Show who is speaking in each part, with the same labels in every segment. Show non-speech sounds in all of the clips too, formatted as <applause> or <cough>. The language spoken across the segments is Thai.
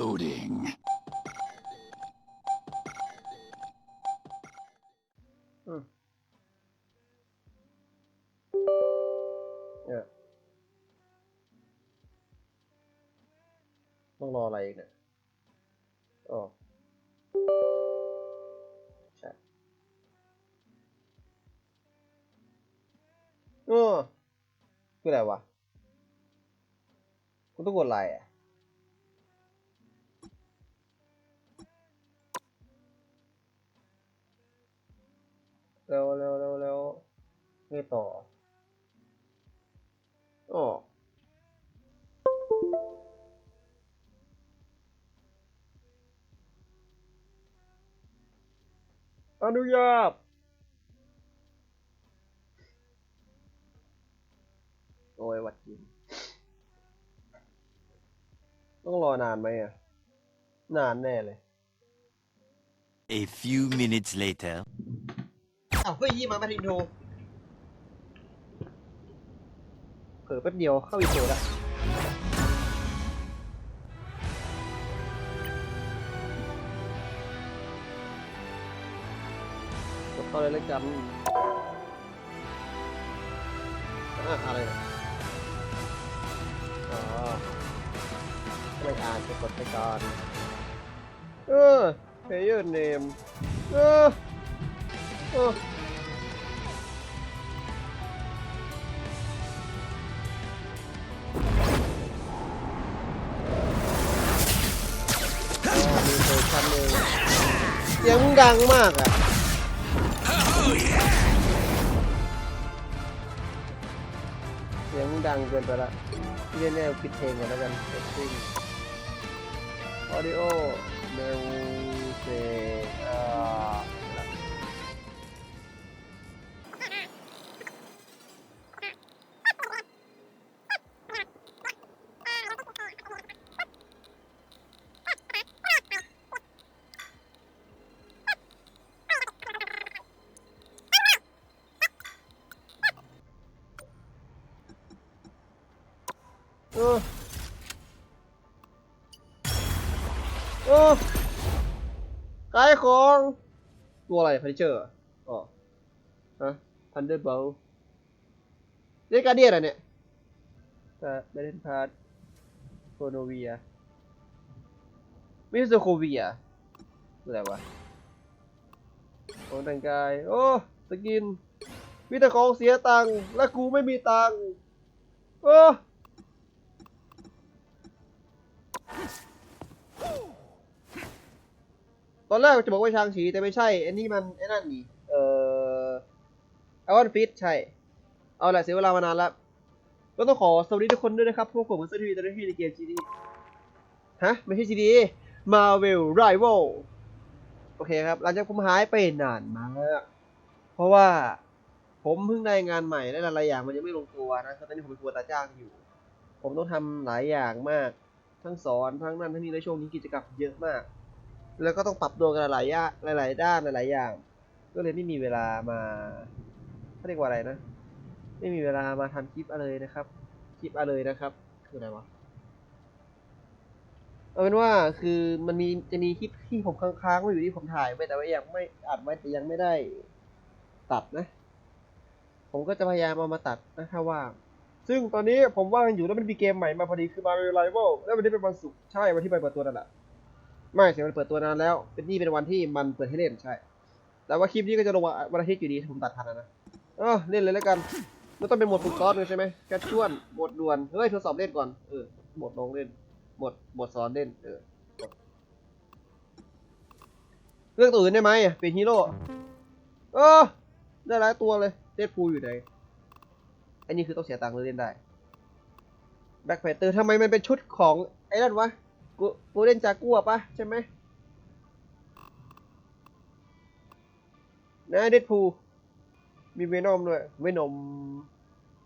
Speaker 1: Loading. ต้องรออะไรอีกเนี่ยโอ้ใช่โอ้คืออะไรวะต่ออนุญาตโอ้ยวัดริงต้องรอนานไหมอ่ะ นานแน่เลย A few minutes later อาเพื่อยี่มามาถึงโทผลอแป๊บเดียว เข้าอีกโซนละกดเข้าเลยแล้วกันอะอะไรอ๋อ ไม่อ่านจะกดไปก่อน เออเ l a y e r n a มเออเอองดังมากอะเสียงดังเกินไปละเียนแนวคิดเพลงกันแล้วกันเซตติ้งออดิโอเมลเซอากอายของตัวอะไรเฟอร์นิเจอร์อ๋อฮะทันเดอร์เบลเล่นการเดียอะไรเนี่ยได้เล่นพาร์ทโคโนเวียมิสเตอร์โคเวียอะไรวะของแต่งกายโอ้สกินมีแต่ของเสียตังค์และกูไม่มีตังค์โอ้ตอนแรกจะบอกว่าชางฉีแต่ไม่ใช่ อันนี้มันไอ้นั่นนี่เอ่อไอออนฟิตใช่ เอาละเสียเวลามานานแล้ว ก็ต้องขอสวัสดีทุกคนด้วยนะครับ พวกผมเซอร์ทีวีตอนที้ในเกมจีดีฮะไม่ใช่จีดีมาเวลไรเวลโอเคครับ หลังจากผมหายไปนานมาก เพราะว่าผมเพิ่งได้งานใหม่และหลายอย่างมันยังไม่ลงตัวนะครับตอนนี้ผมเป็นครัวตาจ้างอยู่ ผมต้องทำหลายอย่างมาก ทั้งสอนทั้งนั่นทั้งนี้และช่วงนี้กิจกรรมเยอะมากแล้วก็ต้องปรับตัวกันหลายย่าหลาย ๆ ด้านหลายๆ อย่าง ก็เลยไม่มีเวลามาเขาเรียกว่าอะไรนะ ไม่มีเวลามาทำคลิปอะไรนะครับ คลิปอะไรนะครับ คืออะไรวะ เอาเป็นว่าคือมันมีจะมีคลิปที่ผมค้างๆไว้อยู่ที่ผมถ่ายไว้แต่ว่ายังไม่อัดไว้แต่ยังไม่ได้ ตัดนะ ผมก็จะพยายามเอามาตัดนะถ้าว่าง ซึ่งตอนนี้ผมว่างอยู่แล้วมันมีเกมใหม่มาพอดีคือมาเวลไลเวลแล้ววันนี้เป็นวันศุกร์ใช่ วันที่ไปเปิดตัวนั่นแหละไม่เสียมันเปิดตัวนานแล้ว เป็นนี่เป็นวันที่มันเปิดให้เล่นใช่ แต่ว่าคลิปนี้ก็จะลงวันอาทิตย์อยู่ดีผมตัดทันนะเออเล่นเลยแล้วกันไม่ต้องเป็นหมดฝึกซ้อนเลยใช่ไหมแค่ชวนหมดด่วน เฮ้ย ทดสอบเล่นก่อน เออหมดลงเล่นหมดหมดสอนเล่น เออเลือกตัวอื่นได้ไหม เป็นฮีโร่เออได้หลายตัวเลยเดดพูอยู่ไหน อันนี้คือต้องเสียตังค์เล่นได้ แบ็คแพตเตอร์ทำไมมันเป็นชุดของไอ้นั่นวะกูกูเล่นจากัวปะใช่ไหมนะเดดพูมีเวนอมด้วย เวนอม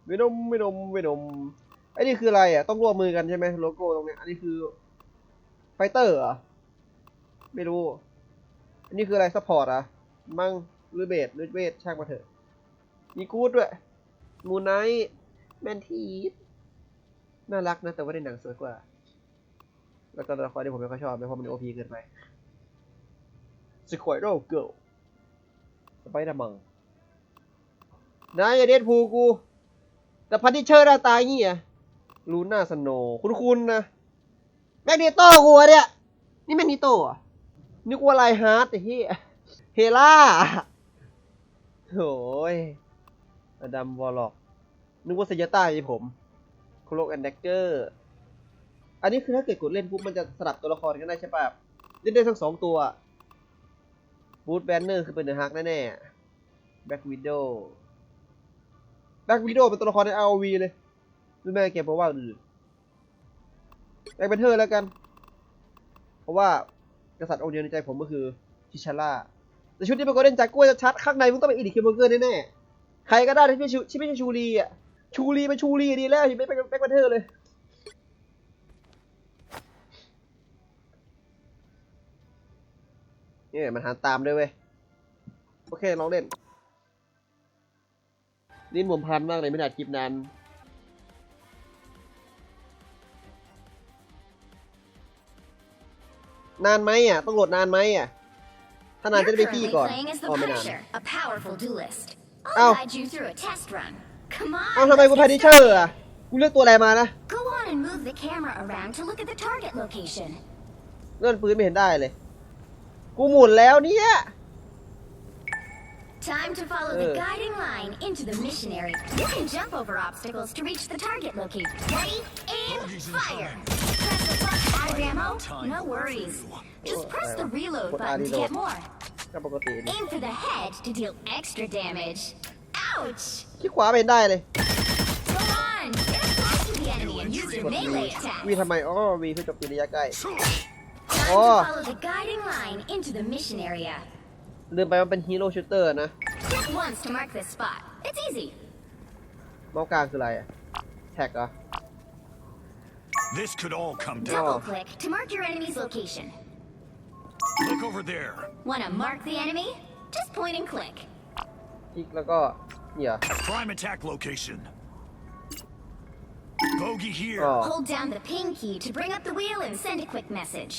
Speaker 1: เวนอม เวนอม เวนอมไอ้นี่คืออะไรอ่ะ ต้องร่วมมือกันใช่ไหมโลโก้ตรงนี้อันนี้คือไฟเตอร์อ่ะ ไม่รู้ อันนี้คืออะไรซัพพอร์ตอ่ะ มั่งหรือเบสหรือเบสช่างมาเถอะ มีกูดด้วย มูไนท์แมนทีสน่ารักนะแต่ว่าในหนังสวยกว่าแล้วก็ตัวละครที่ผมไม่ค่อยชอบเพราะมันโอพีเกินไปสควอโรเกิลสไปเดอร์มังนะอย่าเด็ดพูกู แต่พันที่เชิดหน้าตาเงี้ยลูน่าสโนคุณคุณนะแมกเนโต้กูเนี่ย นี่แมกนโต้นึกว่าไรฮาร์ดแต่เฮียเฮล่า โอ้ยอดัมวอลล็อก นึกว่าเซยต้าไอ้ผม โคลกแอนเดกเกอร์อันนี้คือถ้าเกิดกดเล่นปุ๊บมันจะสลับตัวละครกันได้ใช่ป่ะ เล่นได้ทั้งสองตัวบูทแบนเนอร์คือเป็นเดอะฮักแน่่แบ็กวิดโดแบ็กวิดโดเป็นตัวละครใน ROV เลยรู้ไหมแกบอกว่าอื่นแบ็กเบนเทอร์แล้วกัน เพราะว่ากษัตริย์องค์เดียวในใจผมก็คือ ชิชาร่า แต่ชุดนี้เป็นโกลเด้นจากกล้วยชัดข้างในมึงต้องเป็นอีดิคิมเบอร์เกอร์แน่่ใครก็ได้ที่ไม่ใช่ชูรีอ่ะ ชูรีเป็นชูรีดีแล้วอย่าไม่เป็นแบ็กเบนเทอร์เลยนี่มันหันตามด้วยเว้ย โอเคลองเล่นนี่ผมพันมากเลยไม่ได้คลิปนาน นานไหมอ่ะ ต้องโหลดนานไหมอ่ะ ถ้านานจะได้ไปพี่ก่อนอ๋อไม่นานเอ้าเอาทำไมกูแพาดิเชอร์อ่ะ กูเลือกตัวอะไรมานะเลื่อนปืนไม่เห็นได้เลยกูหมุนแล้วเนี่ย Time to follow the guiding line into the missionary. You can jump over obstacles to reach the target location. Ready, aim, fire. Press the button to add ammo. No worries. Just press the reload button to get more. Aim for the head to deal extra damage. Ouch! ที่ขวาเป็นได้เลย. Go on! Get close to the enemy and use your melee attack. วีทำไมอ๋อวีเพื่อโจบตีระยะใกล้ Oh. Follow the guiding line into the mission area. ลืมไปว่าเป็นฮีโร่ชูเตอร์นะ Click once to mark this spot. It's easy. เมาส์กลางคืออะไรอะแท็กเหรอ This could all come down. Double click to mark your enemy's location. Look over there. Wanna mark the enemy? Just point and click. คลิกแล้วก็เนี่ยเหรอ Prime attack location. Bogey here. Oh. Hold down the ping key to bring up the wheel and send a quick message.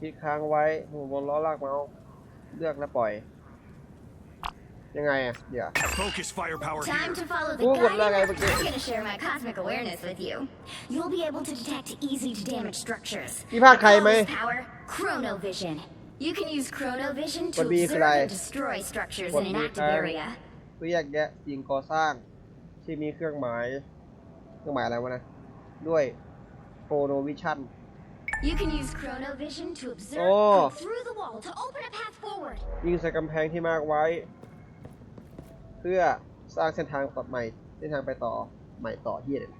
Speaker 1: คลิกค้างไว้หัวนล้อลากเมาส์เลือกแล้วปล่อยยังไงอ่ะเดี๋ยวกูกดอะไรไปกี่ภาคใครไหมมันมีใครมันมีใครเพื่อแยกแยะสิ่งก่อสร้างที่มีเครื่องหมายเครื่องหมายอะไรวะนะด้วยโฟโนวิชั่น You can use chronovision to observe oh. through the wall to open a path forward. ยิงใส่กำแพงที่มาร์กไว้เพื่อสร้างเส้นทางต่อใหม่เส้นทางไปต่อใหม่ต่อที่เลย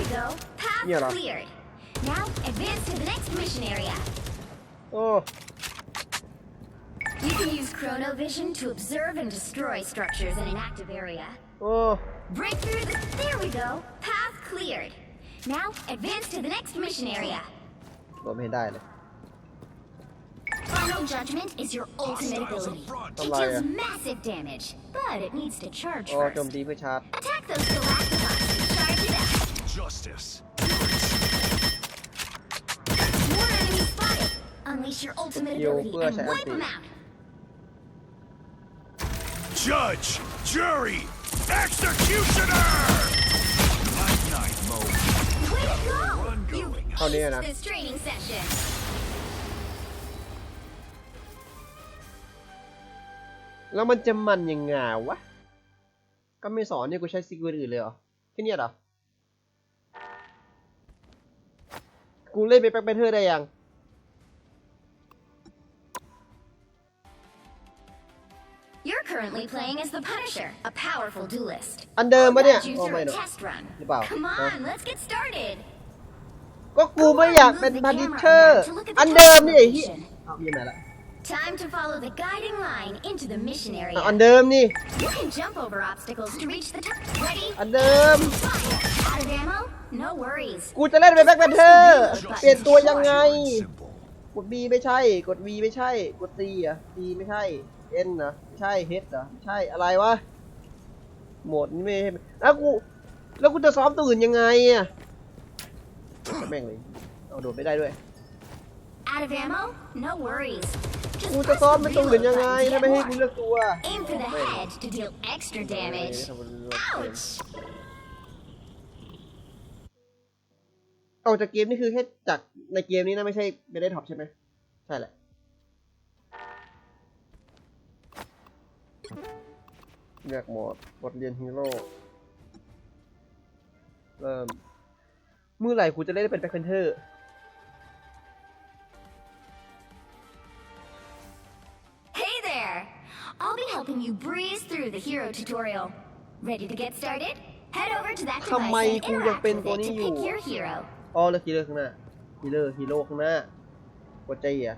Speaker 1: we go. Path cleared. Now advance to the next mission area. Oh. You can use chronovision to observe and destroy structures in an active area. Oh. Break through the. There we go. Path cleared. Now advance to the next mission area. Final judgment is your ultimate ability. It deals massive damage, but it needs to charge oh, it up. your ultimate ability and has them out. Judge, jury, executioner! Night night mode. Way to go! เท่านี้นะแล้วมันจะมันยังไงวะ ก็ไม่สอนนี่กูใช้ซิกเวอร์อื่นเลยเหรอแค่นี้เหรอ กูเล่นไปแป๊บเพื่อได้ยัง อันเดิมปะเนี่ย โอ้ไม่หรอกหรือเปล่าก็กูไม่อยากเป็นพาริเชอร์อันเดิมนี่ไอ้เหี้ยเอาไหนละอันเดิมนี่อันเดิม กูจะเล่น เป็นแบ็คแพนเทอร์เปลี่ยนตัว ยังไง กด B ไม่ใช่ กด V ไม่ใช่ กด C อ่ะ C ไม่ใช่ N นะไม่ใช่ H เหรอใช่อะไรวะโหมดนี้ไม่ให้แล้วกูแล้วกูจะซ้อมตัวอื่นยังไงอ่ะแม่งเลย เอาโดดไม่ได้ด้วยกูจะซ้อมไม่ตรงเหมือนยังไงถ้าไม่ให้กูเลือกตัวเออกาจากเกมนี่คือแค่จาก ในเกมนี้นะไม่ใช่ ไม่ได้ท็อปใช่ไหม ใช่แหละเลือกหมดบทเรียนฮีโร่ เริ่มเมื่อไหร่กูจะเล่นเป็นแบ็คแพนเทอร์ทำไมกูยังเป็นตัวนี้อยู่อ๋อแล้วฮีเลอร์ข้างหน้าฮีเลอร์ฮีโร่ข้างหน้าวดใจอ่ะ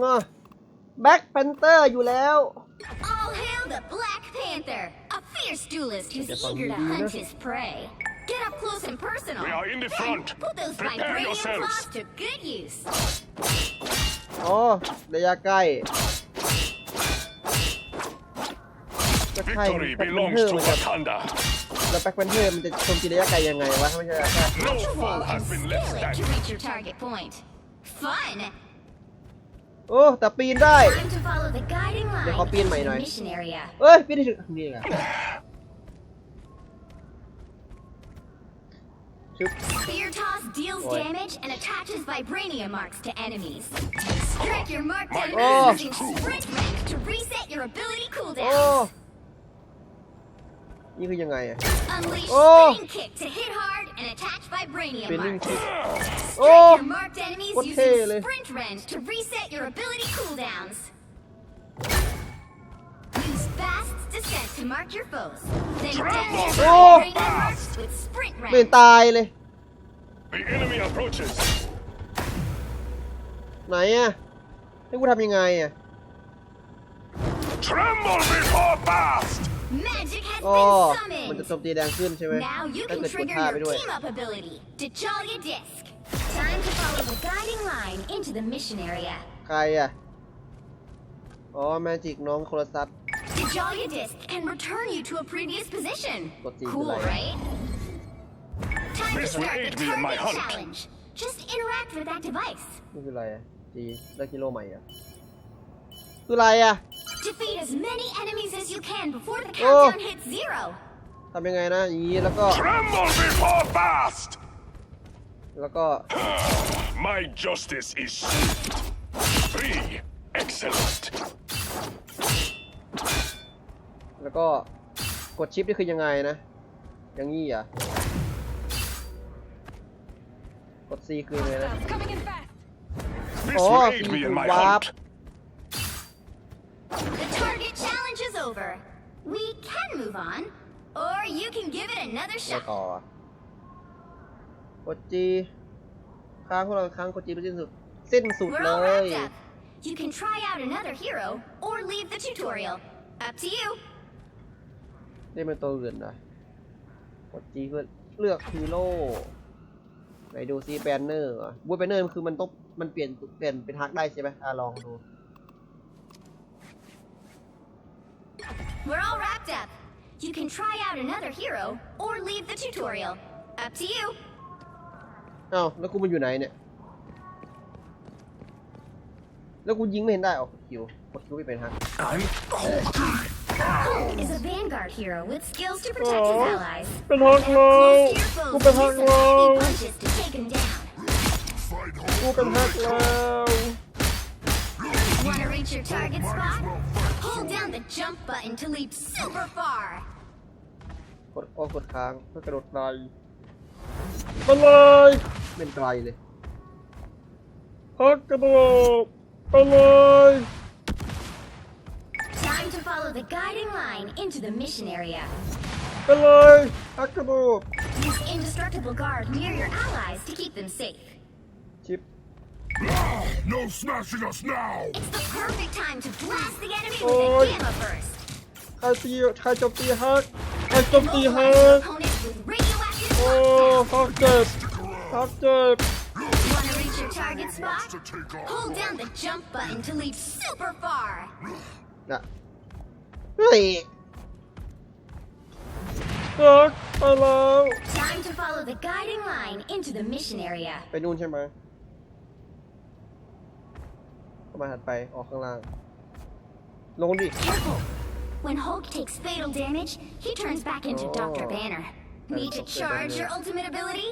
Speaker 1: งอแบ็คแพนเตอร์อยู่แล้ว All hail the Black Panther, a fierce duelist who's eager to hunt his prey. Get up close and personal. We are in the front. Put those Prepare vibranium yourselves. claws to good use. โอ้ระยะใกล้จะใกล้แบ็ค Victory เพนเทอ belongs ร์ to มันจะ Wakanda. แล้วแบ็คเพนเทอร์มันจะโจมตีระยะไกลยังไงวะถ้าไม่ใช่ระยะใกล้ No foe has been left Scare it to standing. reach your target point. Fun. โอ้แต่ปีนได้ Time to follow the guiding line. Dejo pin, into the Maynard. Mission area. เอ้ยปีนได้ถึงนี่ไง Spear toss deals Boy. damage and attaches vibranium marks to enemies. Track your mark enemies oh. using sprint rank to reset your ability cooldown. oh. Unleash โอ้ oh. spinning kick to hit hard and attach vibranium Spinning marks. kick. Strike Oh. your marked enemies โคตรเท่ using sprint rank to reset your ability cooldowns. Mark your foes. They dash oh. with sprint เป็นตายเลย The enemy approaches. ไหนอะให้กูทำยังไงอะ Tremble before blast. Magic has อ๋อ been มันจะ summoned. โจมตีแดงขึ้นใช่ไหม Now you ถ้า can เกิดกด trigger ท่าไป your ด้วย team up ability. Dejalia Disc. Time to follow the guiding line into the mission area. ใครอะอ๋อแมจิกน้องโคลซัส The Jolly Disc can return you to a previous position. Cool, right? Time this to start the aid my hunt. Challenge. Just interact with that device. นี่คืออะไรอ่ะดีได้กิโลใหม่อ่ะคืออะไรอ่ะ uh. Defeat as many enemies as you can before the oh. countdown hits zero. ทำยังไงนะอย่างนี้แล้วก็ ah. Tremble before fast. แล้วก็ My justice is swift. Free. Excellent. แล้วก็กดชิปนี่คือยังไงนะยังงี้อ่ะกดซีคือไงนะโอ้ยวาร์ปไปต่อกดจีค้างพวกเราค้างกดจีไปสิ้นสุดสิ้นสุดเลย You can try out another hero or leave the tutorial. Up to you. เล่นเป็นตัวอื่นนะกดจีเพื่อเลือกฮีโร่ ไปดูซีแบนเนอร์บูแบนเนอร์คือมันต้องมันเปลี่ยนเปลี่ยนเป็นทักได้ใช่ไหมอลองดู We're all wrapped up. You can try out another hero or leave the tutorial. Up to you. อ้าแล้วกูมันอยู่ไหนเนี่ย แล้วกูยิงไม่เห็นได้อ๋อคิว กดคิวไปเป็นฮะ is <laughs> a vanguard hero with skills to protect his allies. เป็นฮอกโลกูเป็นฮอกโล punches to take him down. กูเป็นฮักแล้ว Want to reach your target spot? Hold down the jump button to leap super far. กดออกกดค้างเพื่อกระโดดไกลมันเลยเป็นไกลเลยฮักกระโดดไปเลย the guiding line into the mission area. Hello, Akabu. Use indestructible guard near your allies to keep them safe. Chip. No, no smashing us now. It's the perfect time to blast the enemy oh. with a gamma burst. ค่าตีค่าโจมตีฮักค่าโจมตีฮักโอ้ฮักเจ็บฮักเจ็บ Hold oh, down the jump button to leap super far. Nah. Hello. Time to follow the guiding line into the mission area. ไปนู่นใช่ไหมประมาณถัดไปออกข้างล่าง ลงดิ oh, When Hulk takes fatal damage, he turns back into Oh. Dr. Banner. Need to charge your ultimate ability?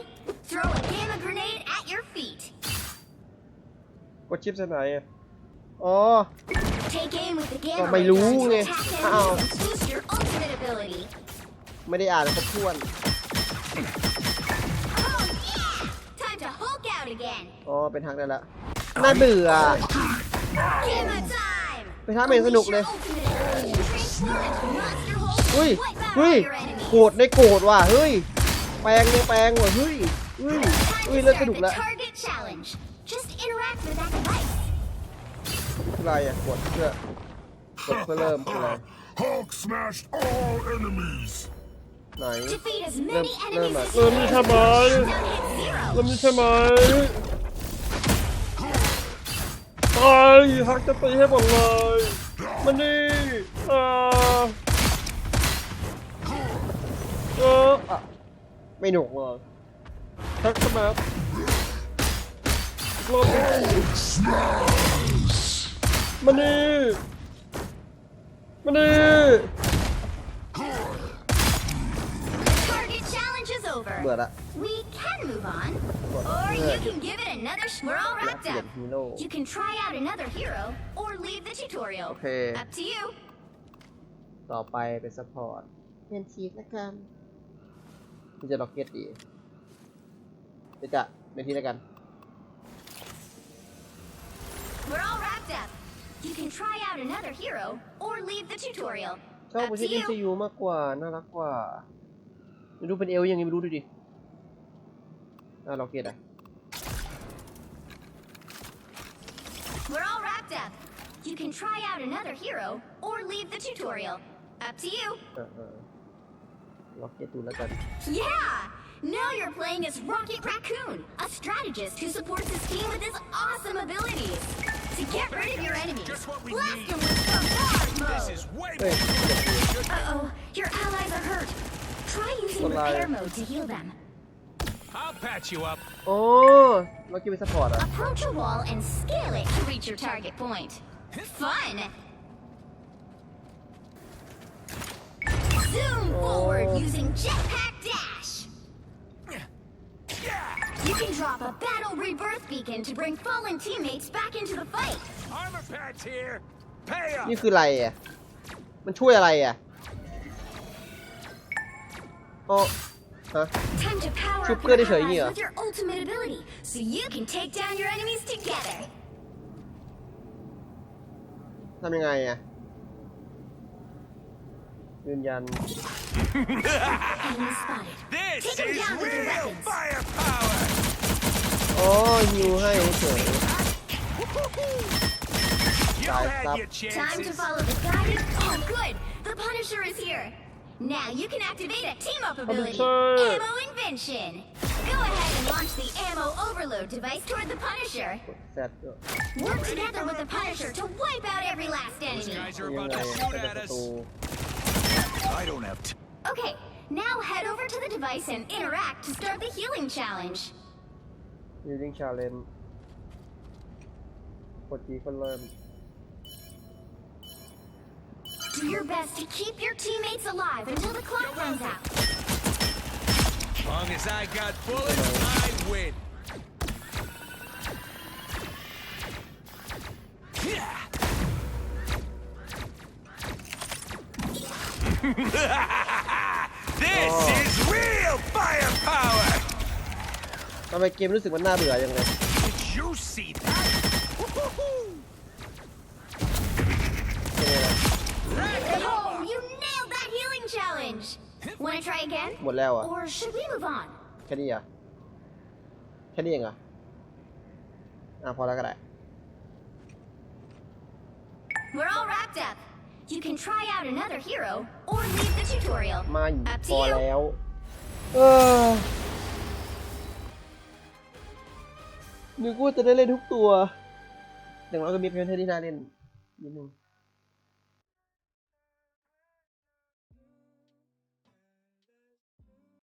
Speaker 1: Throw a gamma grenade at your feet. Oh. ก็ไม่รู้ไง อ้าว ไม่ได้อ่านครบถ้วน อ๋อ เป็นทักได้ละ น่าเบื่อเป็นทักเป็นสนุกเลย อุ้ยอุ้ยโกรธได้โกรธว่ะ เฮ้ย แปลงเนยแปลงว่ะ เฮ้ยอุ้ยอุ้ยเลิกสนุกละืออะไรอ่ะกดเพื่อกดเพื่อเริ่มอะไร Hulk smashed all enemies ไหนเริ่มเริ่มอะเริ่มนี่ทำไมเริ่มนี่ทำไมตายฮักจะตีให้หมดเลยมันนี่อ่าเอออะไม่หนุกเลยฮักสมัครรอบนี้มานี่มานี่เบื่อละ We can move on, or you can give it another swirl wrapped up. You can try out another hero or leave the tutorial. Up to you. ต่อไปเป็นซัพพอร์ตเงินชีฟละกันที่จะล็อกเก็ตดี จะจะเป็นที่ละกัน We're all wrapped up. You can try out another hero or leave the tutorial. ชอบเวอร์ชัน MCU มากกวาน่ารักกว่าไม่รู้เป็นเอลยังไงไม่รู้ดูดิอ่าล็อกเก็ตอ่ะ We're all wrapped up. You can try out another hero or leave the tutorial. Up to you. ล็อกเก็ตดูแล้วกัน uh-huh. Yeah! Now you're playing as Rocket Raccoon, a strategist who supports his team with his awesome abilities to get rid of your enemies. Blast them with bombard mode. This is way more Uh-oh, your allies are hurt. Try using repair mode to heal them. I'll patch you up. Oh, lucky with support us. Approach a wall and scale it to reach your target point. Fun! Zoom oh. forward using jetpack dash. You can drop a battle rebirth beacon to bring fallen teammates back into the fight. Armor patch here. Pay up. นี่คืออะไรอ่ะ your ultimate ability, so you can take down your enemies together. This is real firepower. Oh, you อ้ฮิวให้เฉยตายครับ Time to follow the guided. Oh, good. The Punisher is here. Now you can activate a team up ability. Ammo invention. Go ahead and launch the ammo overload device toward the Punisher. Work together with the Punisher to wipe out every last enemy. Guys are about to shoot at us. I don't have to. Okay, now head over to the device and interact to start the healing challenge building challenge learn. Do your best to keep your teammates alive until the clock runs out. Long as I got bullets, I win. <laughs> <laughs> this oh. ทำไมเกมรู้สึกมันน่าเบื่อยังไง Did you see that? เป็นไงล่ะ Oh, you nailed that healing challenge. Want to try again? หมดแล้วอ่ะ Or should we move on? แค่นี้เหรอ่ะแค่นี้เองเหรออ่ะพอแล้วก็ได้ We're all wrapped up. You can try out another hero or leave the tutorial. ไม่ Up to พอ you. แล้วเออนึกว่าจะได้เล่นทุกตัว แต่เราก็มีเพื่อนที่น่าเล่นนิดนึง